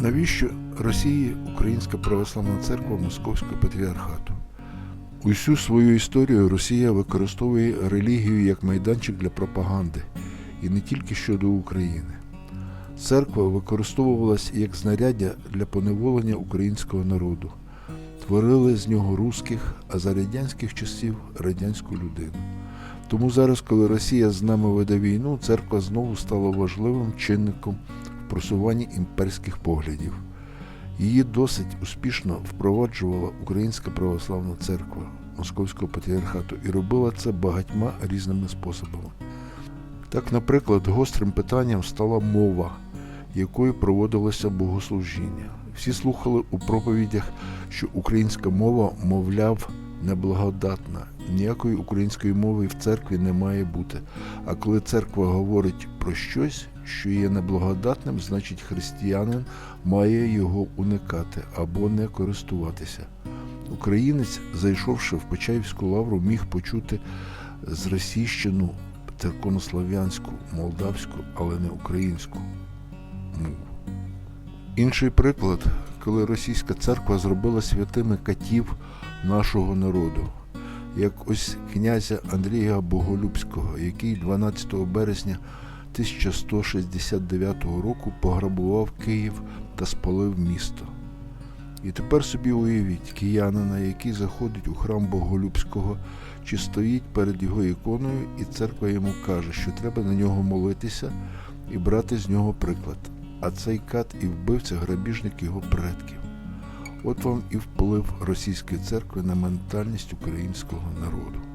Навіщо Росії Українська православна церква Московського патріархату? Усю свою історію Росія використовує релігію як майданчик для пропаганди, і не тільки щодо України. Церква використовувалась як знаряддя для поневолення українського народу. Творили з нього русських, а за радянських часів радянську людину. Тому зараз, коли Росія з нами веде війну, церква знову стала важливим чинником просуванні імперських поглядів. Її досить успішно впроваджувала Українська православна церква Московського патріархату і робила це багатьма різними способами. Так, наприклад, гострим питанням стала мова, якою проводилося богослужіння. Всі слухали у проповідях, що українська мова, мовляв, неблагодатна. Ніякої української мови в церкві не має бути. А коли церква говорить про щось, що є неблагодатним, значить християнин має його уникати або не користуватися. Українець, зайшовши в Почаївську лавру, міг почути зросійщену церковнослов'янську, молдавську, але не українську мову. Інший приклад, коли російська церква зробила святими катів нашого народу, як ось князя Андрія Боголюбського, який 12 березня 1169 року пограбував Київ та спалив місто. І тепер собі уявіть киянина, який заходить у храм Боголюбського, чи стоїть перед його іконою, і церква йому каже, що треба на нього молитися і брати з нього приклад. А цей кат і вбивця грабіжник його предків. От вам і вплив російської церкви на ментальність українського народу.